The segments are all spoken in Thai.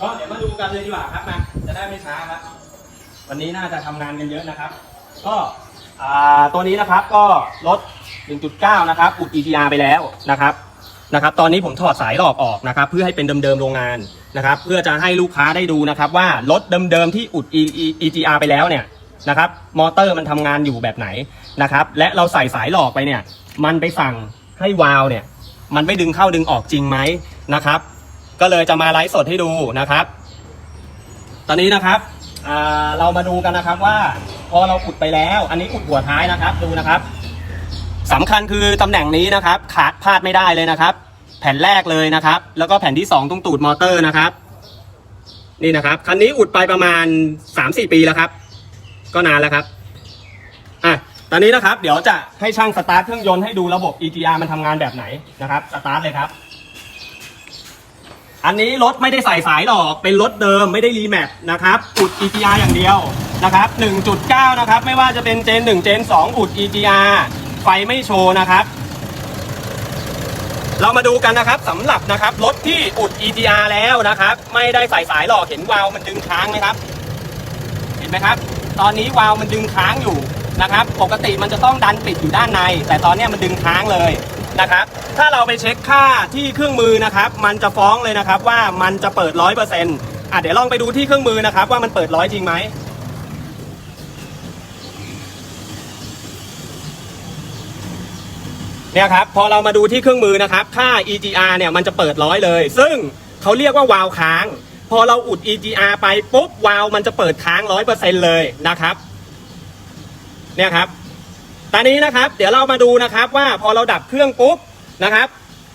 ก็เดี๋ยวมาดูกันเลยดีกว่าครับมาจะได้ไม่ช้าครับ วันนี้น่าจะทำงานกันเยอะนะครับ ก็ตัวนี้นะครับก็ลด 1.9 นะครับอุด EGR ไปแล้วนะครับนะครับ ตอนนี้ผมถอดสายหลอกออกนะครับ เพื่อให้เป็นเดิมๆโรงงานนะครับ เพื่อจะให้ลูกค้าได้ดูนะครับ ว่ารถเดิมๆที่อุด E- E- EGR ไปแล้วเนี่ยนะครับมอเตอร์มันทำงานอยู่แบบไหนนะครับ และเราใส่สายหลอกไปเนี่ย มันไปสั่งให้วาล์วเนี่ย มันไม่ดึงเข้าดึงออกจริงไหมนะครับ ก็เลยจะมาไลฟ์สดให้ดูนะครับ ตอนนี้นะครับเรามาดูกันนะครับว่าพอเราอุดไปแล้ว อันนี้อุดหัวท้ายนะครับดูนะครับสำคัญคือตำแหน่งนี้นะครับ ขาดพลาดไม่ได้เลยนะครับ แผ่นแรกเลยนะครับ แล้วก็แผ่นที่สองตรงตูดมอเตอร์นะครับ นี่นะครับคันนี้อุดไปประมาณ 3-4 ปีแล้วครับ ก็นานแล้วครับอะตอนนี้นะครับ เดี๋ยวจะให้ช่างสตาร์ทเครื่องยนต์ให้ดูระบบ EGR มันทำงานแบบไหนนะครับสตาร์ทเลยครับ อันนี้รถไม่ได้ใส่สายหรอก เป็นรถเดิมไม่ได้รีแมปนะครับอุด EGR อย่างเดียวนะครับ 1.9 นะครับ ไม่ว่าจะเป็นเจน1เจน2อุด EGR ไฟไม่โชว์นะครับ เรามาดูกันนะครับสำหรับนะครับรถที่อุด EGR แล้วนะครับ ไม่ได้ใส่สายหลอกเห็นวาล์วมันดึงค้างไหมครับ เห็นไหมครับ ตอนนี้วาล์วมันดึงค้างอยู่นะครับ ปกติมันจะต้องดันปิดอยู่ด้านใน แต่ตอนนี้มันดึงค้างเลย นะครับ ถ้าเราไปเช็คค่าที่เครื่องมือนะครับ มันจะฟ้องเลยนะครับว่ามันจะเปิดร้อยเปอร์เซ็นต์อะเดี๋ยวลองไปดูที่เครื่องมือนะครับ ว่ามันเปิดร้อยจริงไหมเนี่ยครับพอเรามาดูที่เครื่องมือนะครับ ค่า EGR เนี่ยมันจะเปิดร้อยเลย ซึ่งเขาเรียกว่าวาล์วค้าง พอเราอุด EGR ไปปุ๊บวาล์วมันจะเปิดค้างร้อยเปอร์เซ็นต์เลยนะครับ เนี่ยครับ ตอนนี้นะครับเดี๋ยวเรามาดูนะครับว่าพอเราดับเครื่องปุ๊บนะครับ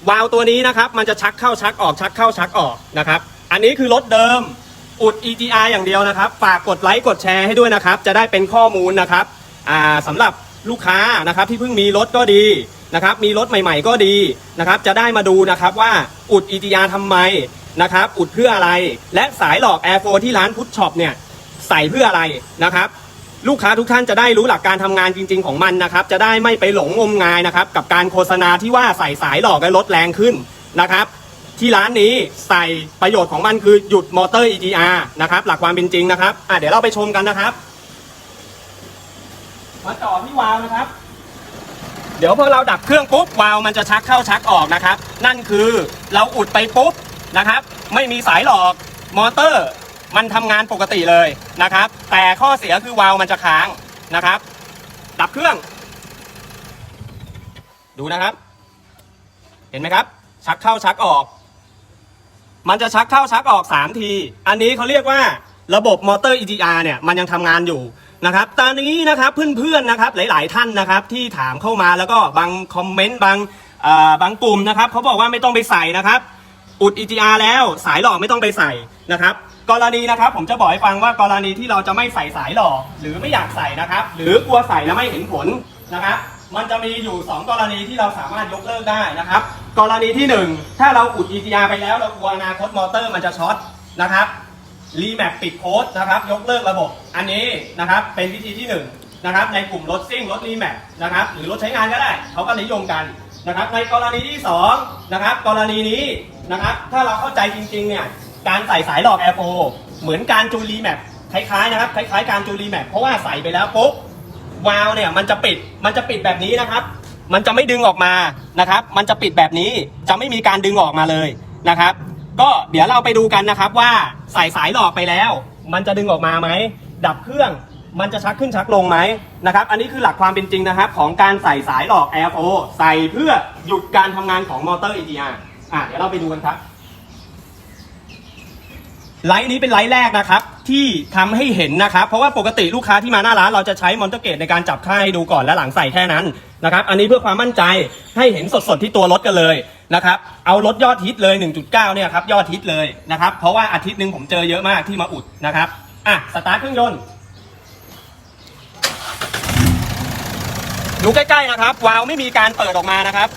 วาล์วตัวนี้นะครับมันจะชักเข้าชักออกชักเข้าชักออกนะครับ อันนี้คือรถเดิมอุด EGR อย่างเดียวนะครับ ฝากกดไลค์กดแชร์ให้ด้วยนะครับ จะได้เป็นข้อมูลนะครับอ่าสำหรับลูกค้านะครับที่เพิ่งมีรถก็ดีนะครับมีรถใหม่ๆก็ดีนะครับ จะได้มาดูนะครับว่าอุด EGR ทำไมนะครับ อุดเพื่ออะไร และสายหลอก Air 4 ที่ร้านพุทช็อปเนี่ยใส่เพื่ออะไรนะครับ ลูกค้าทุกท่านจะได้รู้หลักการทำงานจริง ๆของมันนะครับ จะได้ไม่ไปหลงงมงายนะครับ กับการโฆษณาที่ว่าใส่สายหลอกและลดแรงขึ้นนะครับ ที่ร้านนี้ใส่ประโยชน์ของมันคือหยุดมอเตอร์ EGR นะครับ หลักความเป็นจริงนะครับอะเดี๋ยวเราไปชมกันนะครับ มาต่อที่วาล์วนะครับ เดี๋ยวพอเราดับเครื่องปุ๊บวาล์วมันจะชักเข้าชักออกนะครับ นั่นคือเราอุดไปปุ๊บนะครับ ไม่มีสายหลอกมอเตอร์ มันทำงานปกติเลยนะครับ แต่ข้อเสียคือวาล์วมันจะค้างนะครับ ดับเครื่อง ดูนะครับ เห็นไหมครับ ชักเข้าชักออก มันจะชักเข้าชักออก3ทีอันนี้เขาเรียกว่าระบบมอเตอร์ EGR เนี่ยมันยังทำงานอยู่นะครับตอนนี้นะครับเพื่อนๆนะครับหลาย ๆ ท่านนะครับที่ถามเข้ามาแล้วก็บางคอมเมนต์บางบางกลุ่มนะครับเขาบอกว่าไม่ต้องไปใส่นะครับ อุด EGR แล้วสายหลอกไม่ต้องไปใส่นะครับ กรณีนะครับผมจะบอกให้ฟังว่ากรณีที่เราจะไม่ใส่สายหลอกหรือไม่อยากใส่นะครับ หรือกลัวใส่แล้วไม่เห็นผลนะครับ มันจะมีอยู่ 2 กรณีที่เราสามารถยกเลิกได้นะครับ กรณีที่ 1 ถ้าเราอุด EGR ไปแล้วเรากลัวอนาคตมอเตอร์มันจะช็อตนะครับรีแมปปิดโค้ดนะครับ ยกเลิกระบบ อันนี้นะครับเป็นวิธีที่1นะครับในกลุ่มรถซิ่งรถรีแมปนะครับหรือรถใช้งานก็ได้เขาก็นิยมกันนะครับในกรณีที่2นะครับกรณีนี้นะครับถ้าเราเข้าใจจริงๆเนี่ย การใส่สายหลอกแอร์โฟเหมือนการจูรีแมปคล้ายๆนะครับคล้ายๆการจูรีแมปเพราะว่าใส่ไปแล้วปุ๊บวาล์วเนี่ยมันจะปิดมันจะปิดแบบนี้นะครับ มันจะไม่ดึงออกมานะครับ มันจะปิดแบบนี้จะไม่มีการดึงออกมาเลยนะครับ ก็เดี๋ยวเราไปดูกันนะครับว่าใส่สายหลอกไปแล้ว มันจะดึงออกมาไหมดับเครื่องมันจะชักขึ้นชักลงไหมนะครับ อันนี้คือหลักความเป็นจริงนะครับ ของการใส่สายหลอก Air ใส่เพื่อหยุดการทำงานของมอเตอร์ EGR อะเดี๋ยวเราไปดูกันครับ ไลท์นี้เป็นไลท์แรกนะครับ ที่ทำให้เห็นนะครับ เพราะว่าปกติลูกค้าที่มาหน้าร้านเราจะใช้มอนเตอร์เกตในการจับค่าให้ดูก่อนและหลังใส่แค่นั้นนะครับอันนี้เพื่อความมั่นใจให้เห็นสดๆที่ตัวรถกันเลยนะครับเอารถยอดฮิตเลย 1.9 เนี่ยครับยอดฮิตเลยนะครับเพราะว่าอาทิตย์หนึ่งผมเจอเยอะมากที่มาอุดนะครับอะสตาร์ทเครื่องยนต์ดูใกล้ๆนะครับวาล์วไม่มีการเปิดออกมานะครับ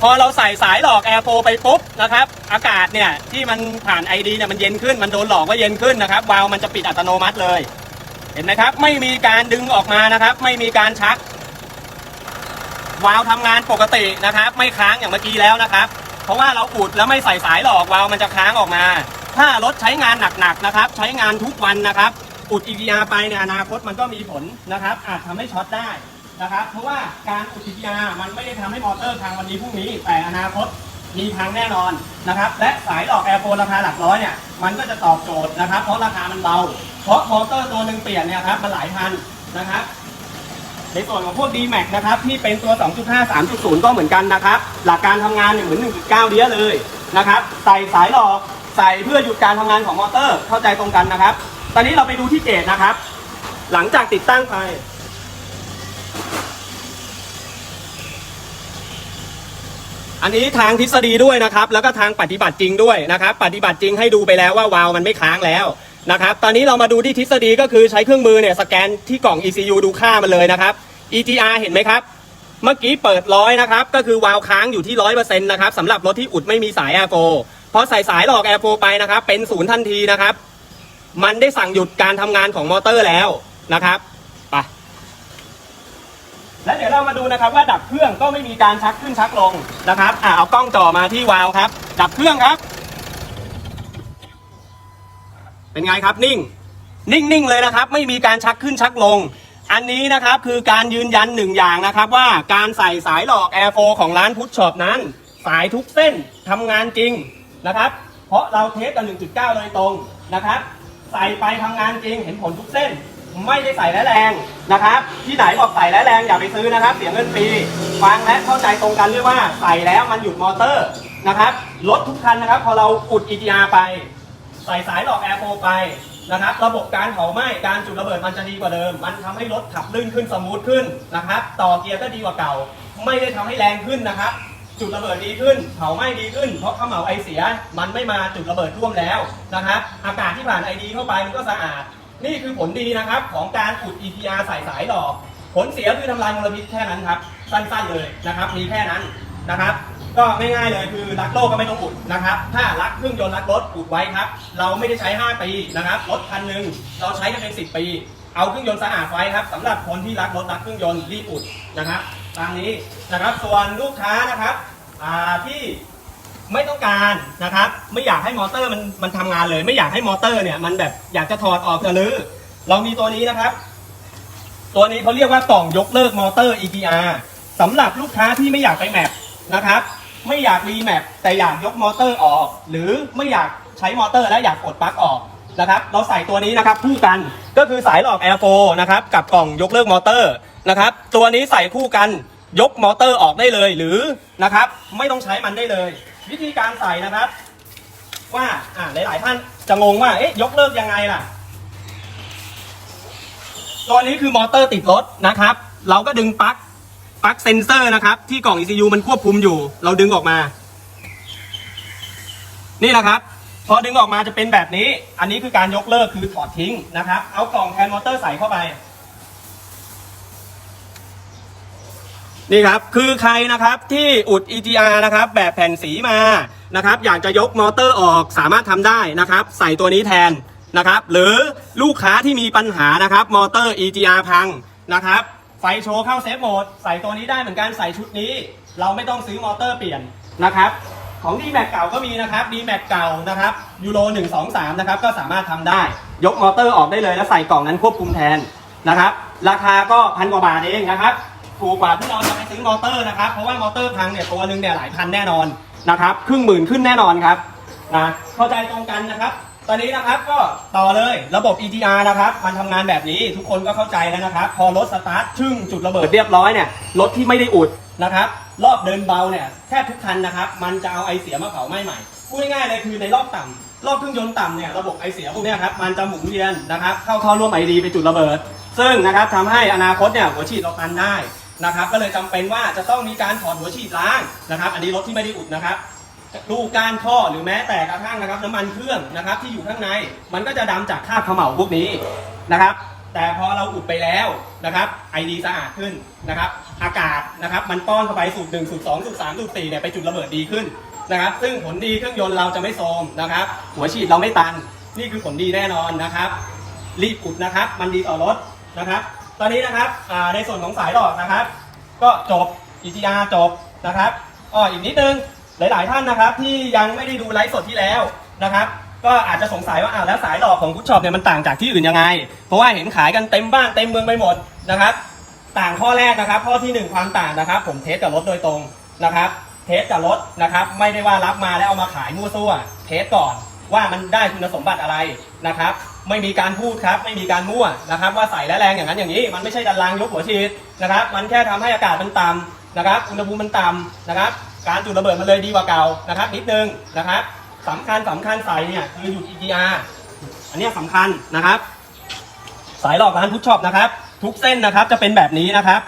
พอเราใส่สายหลอกแอร์โฟไปปุ๊บนะครับ อากาศเนี่ยที่มันผ่านไอดีเนี่ยมันเย็นขึ้นมันโดนหลอกว่าเย็นขึ้นนะครับวาล์วมันจะปิดอัตโนมัติเลย เห็นไหมครับ ไม่มีการดึงออกมานะครับ ไม่มีการชัก วาล์วทำงานปกตินะครับ ไม่ค้างอย่างเมื่อกี้แล้วนะครับ เพราะว่าเราอุดแล้วไม่ใส่สายหลอกวาล์วมันจะค้างออกมา ถ้ารถใช้งานหนักๆนะครับ ใช้งานทุกวันนะครับ อุด EGR ไปในอนาคตมันก็มีผลนะครับ อาจทำให้ช็อตได้ นะครับ เพราะว่าการอุด EGR มันไม่ได้ทำให้มอเตอร์พังวันนี้พรุ่งนี้ แต่อนาคตมีพังแน่นอนนะครับ และสายหลอกแอร์โฟนราคาหลักร้อยเนี่ย มันก็จะตอบโจทย์นะครับ เพราะราคามันเบา เพราะมอเตอร์ตัวหนึ่งเปลี่ยนเนี่ยครับมันหลายพันนะครับในส่วนของพวก D-Max นะครับที่เป็นตัว 2.5 3.0 ก็เหมือนกันนะครับ หลักการทำงานเนี่ยเหมือน 1.9 เดียเลยนะครับใส่สายหลอกใส่เพื่อหยุดการทำงานของมอเตอร์เข้าใจตรงกันนะครับ ตอนนี้เราไปดูที่เกจนะครับ หลังจากติดตั้งไป อันนี้ทางทฤษฎีด้วยนะครับ แล้วก็ทางปฏิบัติจริงด้วยนะครับ ปฏิบัติจริงให้ดูไปแล้วว่าวาล์วมันไม่ค้างแล้วนะครับ ตอนนี้เรามาดูที่ทฤษฎีก็คือใช้เครื่องมือเนี่ยสแกนที่กล่อง ECU ดูค่ามันเลยนะครับ EGR เห็นไหมครับ เมื่อกี้เปิดร้อยนะครับ ก็คือวาล์วค้างอยู่ที่ร้อยเปอร์เซ็นต์นะครับสำหรับรถที่อุดไม่มีสายแอร์โฟพอใส่สายหลอกแอร์โฟไปนะครับ เป็นศูนย์ทันทีนะครับ มันได้สั่งหยุดการทำงานของมอเตอร์แล้วนะครับ และเดี๋ยวเรามาดูนะครับว่าดับเครื่องก็ไม่มีการชักขึ้นชักลงนะครับอ่าเอากล้องจ่อมาที่วาล์วครับ ดับเครื่องครับ เป็นไงครับนิ่ง นิ่งๆเลยนะครับ ไม่มีการชักขึ้นชักลง อันนี้นะครับคือการยืนยันหนึ่งอย่างนะครับว่าการใส่สายหลอกแอร์โฟของร้านพุทช็อปนั้น สายทุกเส้นทำงานจริงนะครับ เพราะเราเทสกัน1.9 โดยตรงนะครับ ใส่ไปทำงานจริงเห็นผลทุกเส้น ไม่ได้ใส่และแรงนะครับ ที่ไหนบอกใส่และแรงอย่าไปซื้อนะครับ เสียเงินฟรีฟังและเข้าใจตรงกันด้วยว่าใส่แล้วมันหยุดมอเตอร์นะครับรถทุกคันนะครับ พอเราอุด EGR ไป ใส่สายหลอกแอร์โฟไปนะครับ ระบบการเผาไหม้การจุดระเบิดมันจะดีกว่าเดิม มันทำให้รถขับลื่นขึ้นสมูทขึ้นนะครับ ต่อเกียร์ก็ดีกว่าเก่า ไม่ได้ทำให้แรงขึ้นนะครับ จุดระเบิดดีขึ้น เผาไหม้ดีขึ้น เพราะเขมเหลาไอเสีย มันไม่มาจุดระเบิดร่วมแล้วนะครับ อากาศที่ผ่านไอดีเข้าไปมันก็สะอาด นี่คือผลดีนะครับของการอุด EPR ใส่สายหลอกผลเสียคือทำลายมลพิษแค่นั้นครับสั้นๆเลยนะครับ มีแค่นั้นนะครับ ก็ง่ายๆเลยคือรักโลกก็ไม่ต้องอุดนะครับ ถ้ารักเครื่องยนต์รักรถอุดไว้ครับ เราไม่ได้ใช้ 5 ปีนะครับรถคันหนึ่งเราใช้กันเป็น 10 ปี เอาเครื่องยนต์สะอาดไว้ครับสำหรับคนที่รักรถรักเครื่องยนต์รีบอุดนะครับตามนี้นะครับส่วนลูกค้านะครับที่ ไม่ต้องการนะครับ ไม่อยากให้มอเตอร์มันมันทำงานเลย ไม่อยากให้มอเตอร์เนี่ยมันแบบอยากจะถอดออกจะลื้อเรามีตัวนี้นะครับ ตัวนี้เขาเรียกว่ากล่องยกเลิกมอเตอร์ EGR สำหรับลูกค้าที่ไม่อยากไปแมปนะครับ ไม่อยากรีแมปแต่อยากยกมอเตอร์ออก หรือไม่อยากใช้มอเตอร์และอยากกดปลั๊กออกนะครับ เราใส่ตัวนี้นะครับคู่กันก็คือสายหลอก Air 4นะครับกับกล่องยกเลิกมอเตอร์นะครับ ตัวนี้ใส่คู่กันยกมอเตอร์ออกได้เลยหรือนะครับ ไม่ต้องใช้มันได้เลย วิธีการใส่นะครับ ว่าอ่าหลาย ๆ ท่านจะงงว่าเอ๊ะยกเลิกยังไงล่ะตัวนี้คือมอเตอร์ติดรถนะครับ เราก็ดึงปลั๊กปลั๊กเซนเซอร์นะครับ ที่กล่อง ECU มันควบคุมอยู่ เราดึงออกมา นี่นะครับ พอดึงออกมาจะเป็นแบบนี้ อันนี้คือการยกเลิกคือถอดทิ้งนะครับ เอากล่องแทนมอเตอร์ใส่เข้าไป นี่ครับ คือใครนะครับที่อุด EGR นะครับ แบบแผ่นสีมานะครับ อยากจะยกมอเตอร์ออกสามารถทำได้นะครับ ใส่ตัวนี้แทนนะครับ หรือลูกค้าที่มีปัญหานะครับ มอเตอร์ EGR พังนะครับ ไฟโชว์เข้าเซฟโหมด ใส่ตัวนี้ได้เหมือนกันใส่ชุดนี้ เราไม่ต้องซื้อมอเตอร์เปลี่ยนนะครับ ของ d m a x เก่าก็มีนะครับ d m a x เก่านะครับยูโร1 2 3 นะครับ ก็สามารถทำได้ ยกมอเตอร์ออกได้เลยแล้วใส่กล่องนั้นควบคุมแทนนะครับ ราคาก็พันกว่าบาทเองนะครับ ถูกกว่าที่เราจะไปซื้อมอเตอร์นะครับ เพราะว่ามอเตอร์พังเนี่ยตัวหนึ่งเนี่ยหลายพันแน่นอนนะครับ ครึ่งหมื่นขึ้นแน่นอนครับนะเข้าใจตรงกันนะครับ ตอนนี้นะครับก็ต่อเลยระบบ EGR นะครับ มันทำงานแบบนี้ทุกคนก็เข้าใจแล้วนะครับ พอรถสตาร์ทชึ่งจุดระเบิดเรียบร้อยเนี่ยรถที่ไม่ได้อุดนะครับ รอบเดินเบาเนี่ยแทบทุกคันนะครับ มันจะเอาไอเสียมาเผาไหม้ใหม่พูดง่ายๆเลยคือในรอบต่ำรอบเครื่องยนต์ต่ำเนี่ยระบบไอเสียพวกนี้ครับมันจะหมุนเวียนนะครับเข้าท่อร่วมไอดีไปจุดระเบิด ซึ่งนะครับทำให้อนาคตเนี่ยหัวฉีดเราตันได้ นะครับ ก็เลยจำเป็นว่าจะต้องมีการถอดหัวฉีดล้างนะครับ อันนี้รถที่ไม่ได้อุดนะครับลูกกานท่อหรือแม้แต่กระทั่งนะครับน้ำมันเครื่องนะครับ ที่อยู่ข้างในมันก็จะดำจากคราบเขม่าพวกนี้นะครับ แต่พอเราอุดไปแล้วนะครับไอดีสะอาดขึ้นนะครับ อากาศนะครับ มันป้อนเข้าไปสูตรหนึ่งสูตรสองสูตรสามสูตรสี่เนี่ยไปจุดระเบิดดีขึ้นนะครับ ซึ่งผลดีเครื่องยนต์เราจะไม่โทมนะครับ หัวฉีดเราไม่ตัน นี่คือผลดีแน่นอนนะครับ รีบอุดนะครับ มันดีต่อรถนะครับ ตอนนี้นะครับในส่วนของสายหลอดนะครับ ก็จบ EGR จบนะครับอ้ออีกนิดนึงหลาย ๆ ท่านนะครับ ที่ยังไม่ได้ดูไลฟ์สดที่แล้วนะครับ ก็อาจจะสงสัยว่าอ้าวแล้วสายหลอกของพุทช็อปเนี่ยมันต่างจากที่อื่นยังไง เพราะว่าเห็นขายกันเต็มบ้านเต็มเมืองไปหมดนะครับ ต่างข้อแรกนะครับ ข้อที่หนึ่งความต่างนะครับ ผมเทสกับรถโดยตรงนะครับ เทสกับรถนะครับ ไม่ได้ว่ารับมาแล้วเอามาขายมั่วซั่ว เทสก่อนว่ามันได้คุณสมบัติอะไรนะครับ ไม่มีการพูดครับ ไม่มีการมั่วนะครับ ว่าใส่และแรงอย่างนั้นอย่างนี้ มันไม่ใช่ดันรางยกหัวฉีดนะครับ มันแค่ทำให้อากาศมันต่ำนะครับ อุณหภูมิมันต่ำนะครับ การจุดระเบิดมันเลยดีกว่าเก่านะครับ นิดนึงนะครับสำคัญสำคัญใส่เนี่ยคือหยุด EGR อันนี้ยสำคัญนะครับ สายหลอกร้านพุทช็อปนะครับ ทุกเส้นนะครับจะเป็นแบบนี้นะครับ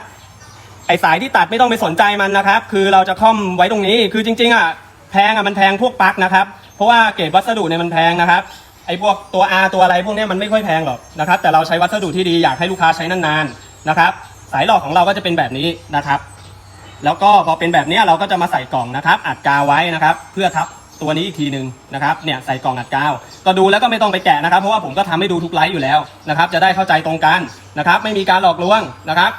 ไอสายที่ตัดไม่ต้องไปสนใจมันนะครับ คือเราจะค่อมไว้ตรงนี้คือจริง ๆอะแพงอะมันแพงพวกปลั๊กนะครับ เพราะว่าเกรดวัสดุเนี่ยมันแพงนะครับ อ้พวกตัว R ตัวอะไรพวกเนี้ยมันไม่ค่อยแพงหรอกนะครับ แต่เราใช้วัสดุที่ดีอยากให้ลูกค้าใช้นานๆนะครับ สายหลอกของเราก็จะเป็นแบบนี้นะครับ แล้วก็พอเป็นแบบเนี้ยเราก็จะมาใส่กล่องนะครับ อัดกาวไว้นะครับ เพื่อทับตัวนี้อีกทีหนึ่งนะครับเนี่ยใส่กล่องอัดกาว ก็ดูแล้วก็ไม่ต้องไปแกะนะครับ เพราะว่าผมก็ทำให้ดูทุกไลฟ์อยู่แล้วนะครับ จะได้เข้าใจตรงกันนะครับ ไม่มีการหลอกลวงนะครับ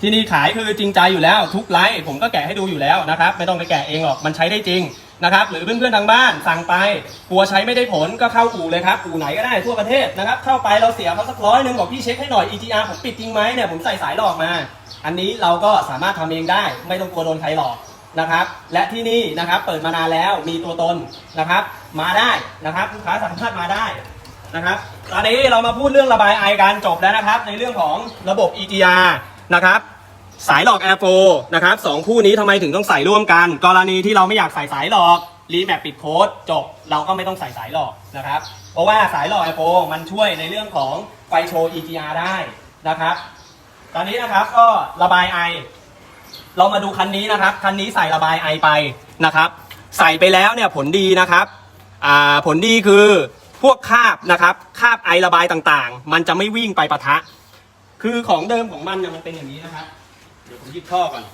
ที่นี่ขายคือจริงใจอยู่แล้วทุกไลฟ์ผมก็แกะให้ดูอยู่แล้วนะครับ ไม่ต้องไปแกะเองหรอกมันใช้ได้จริง นะครับ หรือเพื่อนๆทางบ้านสั่งไปกลัวใช้ไม่ได้ผลก็เข้าอู่เลยครับ อู่ไหนก็ได้ทั่วประเทศนะครับ เข้าไปเราเสียเขาสักร้อยหนึ่งบอกพี่เช็คให้หน่อย EGR ผมปิดจริงไหมเนี่ยผมใส่สายหลอกมา อันนี้เราก็สามารถทำเองได้ ไม่ต้องกลัวโดนใครหลอกนะครับ และที่นี่นะครับเปิดมานานแล้วมีตัวตนนะครับ มาได้นะครับลูกค้าสามารถมาได้นะครับตอนนี้เรามาพูดเรื่องระบายไอกันจบแล้วนะครับ ในเรื่องของระบบ EGR นะครับ สายหลอก Air 4นะครับสองคู่นี้ทำไมถึงต้องใส่ร่วมกัน กรณีที่เราไม่อยากใส่สายหลอกรีแมปปิดโค้ดจบเราก็ไม่ต้องใส่สายหลอกนะครับ เพราะว่าสายหลอก Air 4มันช่วยในเรื่องของไฟโชว์ EGR ได้นะครับ ตอนนี้นะครับก็ระบายไอ เรามาดูคันนี้นะครับ คันนี้ใส่ระบายไอไปนะครับ ใส่ไปแล้วเนี่ยผลดีนะครับอ่าผลดีคือพวกคาบนะครับคาบไอระบายต่างๆ มันจะไม่วิ่งไปปะทะ คือของเดิมของมันเนี่ยมันเป็นอย่างนี้นะครับ เดี๋ยวผมยิบท่อก่อน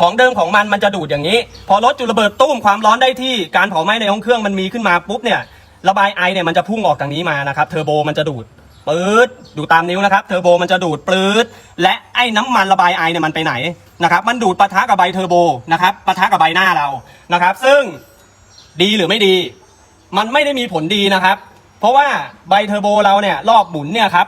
ของเดิมของมันมันจะดูดอย่างนี้ พอรถจุดระเบิดตุ้มความร้อนได้ที่การเผาไหม้ในห้องเครื่องมันมีขึ้นมาปุ๊บเนี่ย ระบายไอเนี่ยมันจะพุ่งออกทางนี้มานะครับเทอร์โบมันจะดูดปื๊ดดูตามนิ้วนะครับเทอร์โบมันจะดูดปื๊ดและไอ้น้ำมันระบายไอเนี่ยมันไปไหนนะครับ มันดูดปะทะกับใบเทอร์โบนะครับปะทะกับใบหน้าเรานะครับ ซึ่งดีหรือไม่ดี มันไม่ได้มีผลดีนะครับ เพราะว่าใบเทอร์โบเราเนี่ยรอบหมุนเนี่ยครับ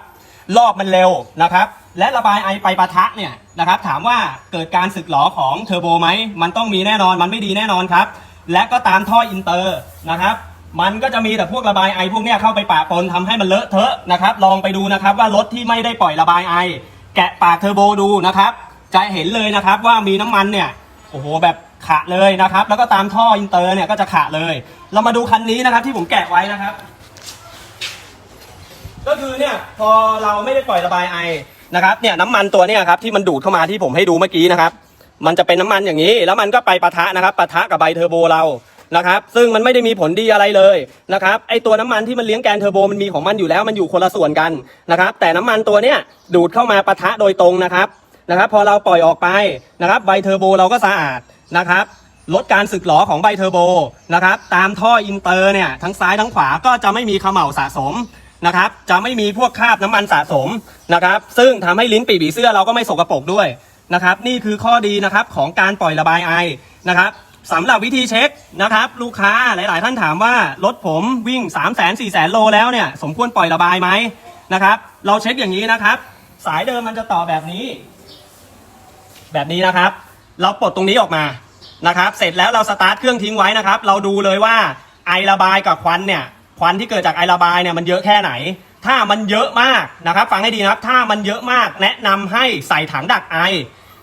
รอบมันเร็วนะครับ และระบายไอไปปะทะเนี่ยนะครับถามว่าเกิดการสึกหรอของเทอร์โบไหมมันต้องมีแน่นอนมันไม่ดีแน่นอนครับ และก็ตามท่ออินเตอร์นะครับมันก็จะมีแต่พวกระบายไอพวกเนี้ยเข้าไปปะปนทำให้มันเลอะเทอะนะครับลองไปดูนะครับว่ารถที่ไม่ได้ปล่อยระบายไอ แกะปากเทอร์โบดูนะครับจะเห็นเลยนะครับว่ามีน้ำมันเนี่ยโอ้โหแบบขะเลยนะครับ แล้วก็ตามท่ออินเตอร์เนี่ยก็จะขะเลย เรามาดูคันนี้นะครับที่ผมแกะไว้นะครับ ก็คือเนี่ยพอเราไม่ได้ปล่อยระบายไอ นะครับเนี่ยน้ำมันตัวเนี่ยครับที่มันดูดเข้ามาที่ผมให้ดูเมื่อกี้นะครับ มันจะเป็นน้ำมันอย่างนี้ แล้วมันก็ไปปะทะนะครับปะทะกับใบเทอร์โบเรานะครับ ซึ่งมันไม่ได้มีผลดีอะไรเลยนะครับไอตัวน้ำมันที่มันเลี้ยงแกนเทอร์โบมันมีของมันอยู่แล้วมันอยู่คนละส่วนกันนะครับ แต่น้ำมันตัวเนี้ยดูดเข้ามาปะทะโดยตรงนะครับนะครับ พอเราปล่อยออกไปนะครับใบเทอร์โบเราก็สะอาดนะครับลดการสึกหรอของใบเทอร์โบนะครับ ตามท่ออินเตอร์เนี่ยทั้งซ้ายทั้งขวาก็จะไม่มีเขม่าสะสม นะครับ จะไม่มีพวกคราบน้ำมันสะสมนะครับ ซึ่งทำให้ลิ้นปีกผีเสื้อเราก็ไม่สกรปรกด้วยนะครับ นี่คือข้อดีนะครับของการปล่อยระบายไอนะครับสำหรับวิธีเช็คนะครับ ลูกค้าหลาย ๆ ท่านถามว่ารถผมวิ่ง 3 0 0 0 0 0 4 0 0 0 0 โลแล้วเนี่ยสมควรปล่อยระบายไหมนะครับ เราเช็คอย่างนี้นะครับ สายเดิมมันจะต่อแบบนี้ แบบนี้นะครับ เราปลดตรงนี้ออกมานะครับ เสร็จแล้วเราสตาร์ทเครื่องทิ้งไว้นะครับ เราดูเลยว่าไอระบายกับควันเนี่ย ควันที่เกิดจากไอระบายเนี่ยมันเยอะแค่ไหน ถ้ามันเยอะมากนะครับฟังให้ดีนะครับ ถ้ามันเยอะมากแนะนำให้ใส่ถังดักไอ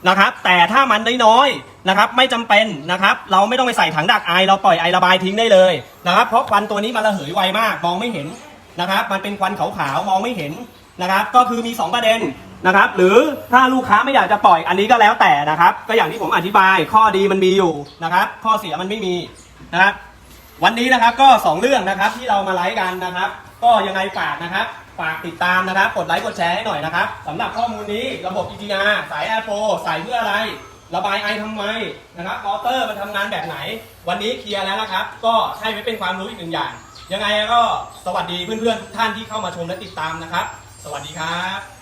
นะครับ แต่ถ้ามันน้อยๆนะครับ ไม่จำเป็นนะครับ เราไม่ต้องไปใส่ถังดักไอ เราปล่อยไอระบายทิ้งได้เลยนะครับ เพราะควันตัวนี้มันระเหยไวมากมองไม่เห็นนะครับ มันเป็นควันขาวๆมองไม่เห็นนะครับ ก็คือมี 2 ประเด็นนะครับ หรือถ้าลูกค้าไม่อยากจะปล่อยอันนี้ก็แล้วแต่นะครับ ก็อย่างที่ผมอธิบายข้อดีมันมีอยู่นะครับ ข้อเสียมันไม่มีนะครับ วันนี้นะครับก็ 2 เรื่องนะครับที่เรามาไลฟ์กันนะครับ ก็ยังไงฝากนะครับฝากติดตามนะครับ กดไลค์กดแชร์ให้หน่อยนะครับสำหรับข้อมูลนี้ระบบ EGR สาย Air 4ใส่เพื่ออะไร ระบายไอทำไมนะครับมอเตอร์มันทำงานแบบไหน วันนี้เคลียร์แล้วนะครับ ก็ให้ไว้เป็นความรู้อีกหนึ่งอย่าง ยังไงก็สวัสดีเพื่อนๆทุกท่านที่เข้ามาชมและติดตามนะครับ สวัสดีครับ